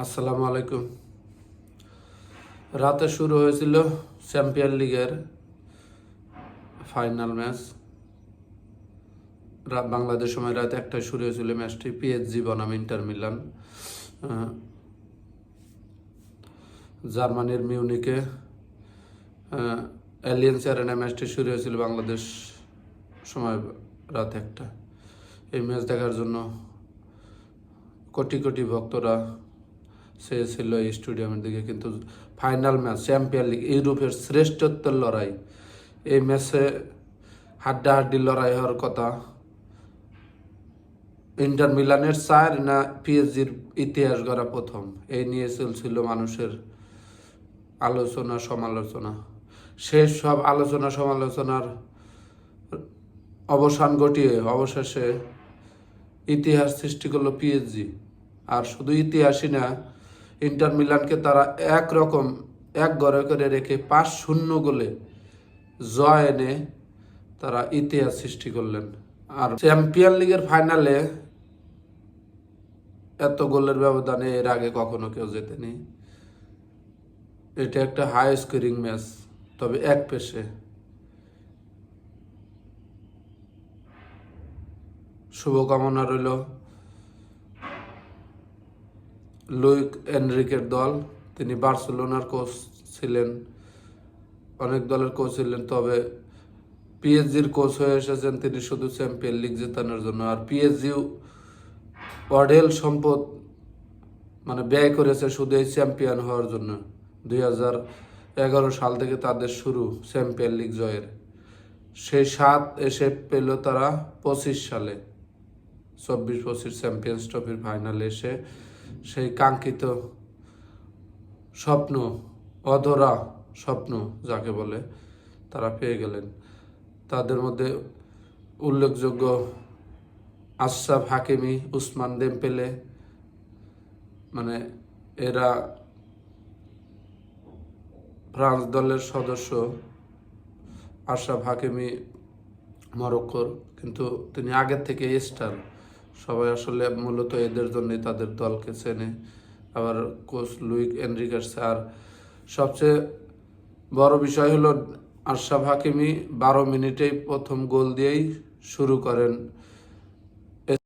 আসসালামু আলাইকুম। রাতে শুরু হয়েছিল চ্যাম্পিয়ন লিগের ফাইনাল ম্যাচ। বাংলাদেশ সময় রাত একটায় শুরু হয়েছিল ম্যাচটি পিএসজি, বনাম, ইন্টার মিলান। জার্মানির মিউনিকে অ্যালিয়েন্স অ্যারেনা ম্যাচটি শুরু হয়েছিল বাংলাদেশ সময় রাত একটা এই ম্যাচ দেখার জন্য কোটি কোটি ভক্তরা চেয়েছিল এই স্টেডিয়ামের দিকে, কিন্তু ফাইনাল ম্যাচ চ্যাম্পিয়ন লিগ ইউরোপের শ্রেষ্ঠত্বের লড়াই। এই ম্যাচে হাড্ডাহাড্ডি লড়াই হওয়ার কথা। ইন্টার মিলানের চার না পিএসজির ইতিহাস গড়া প্রথম? এই নিয়ে চলছিল মানুষের আলোচনা, সমালোচনা। শেষ সব আলোচনা, সমালোচনার অবসান ঘটিয়ে অবশেষে ইতিহাস সৃষ্টি করল পিএসজি। আর শুধু ইতিহাসই না ইন্টার মিলানকে তারা একরকম এক গড়ে করে রেখে পাঁচ শূন্য গোলে জয় এনে তারা ইতিহাস সৃষ্টি করলেন। আর চ্যাম্পিয়ন লিগের ফাইনালে এত গোলের ব্যবধানে এর আগে কখনো কেউ জেতেনি। এটা একটা হাই স্কোরিং ম্যাচ তবে এক পেশে শুভকামনা রইল। লুইক এনরিকের দল। তিনি বার্সেলোনার কোচ ছিলেন, অনেক দলের কোচ ছিলেন, তবে পিএসজির কোচ হয়ে এসেছেন তিনি শুধু চ্যাম্পিয়ন লিগ জেতানোর জন্য। আর পিএসজিও অঢেল সম্পদ মানে ব্যয় করেছে শুধু এই চ্যাম্পিয়ন হওয়ার জন্য। দুই এগারো সাল থেকে তাদের শুরু চ্যাম্পিয়ন লিগ জয়ের। সেই সাত এসে পেল তারা পঁচিশ সালে। চব্বিশ পঁচিশ চ্যাম্পিয়ন্স ট্রফির ফাইনালে এসে সেই কাঙ্ক্ষিত স্বপ্ন, অধরা স্বপ্ন যাকে বলে, তারা পেয়ে গেলেন। তাদের মধ্যে উল্লেখযোগ্য আশরাফ হাকিমি, উসমান দেমপেলে মানে এরা ফ্রান্স দলের সদস্য, আশরাফ হাকিমি মরক্কোর, কিন্তু তিনি আগের থেকে স্টার। সবাই আসলে মূলত এদের জন্যই তাদের দলকে চেনে। আবার কোচ লুইক এনরিকার স্যার, সবচেয়ে বড় বিষয় হলো আশরাফ হাকিমি বারো মিনিটেই প্রথম গোল দিয়েই শুরু করেন।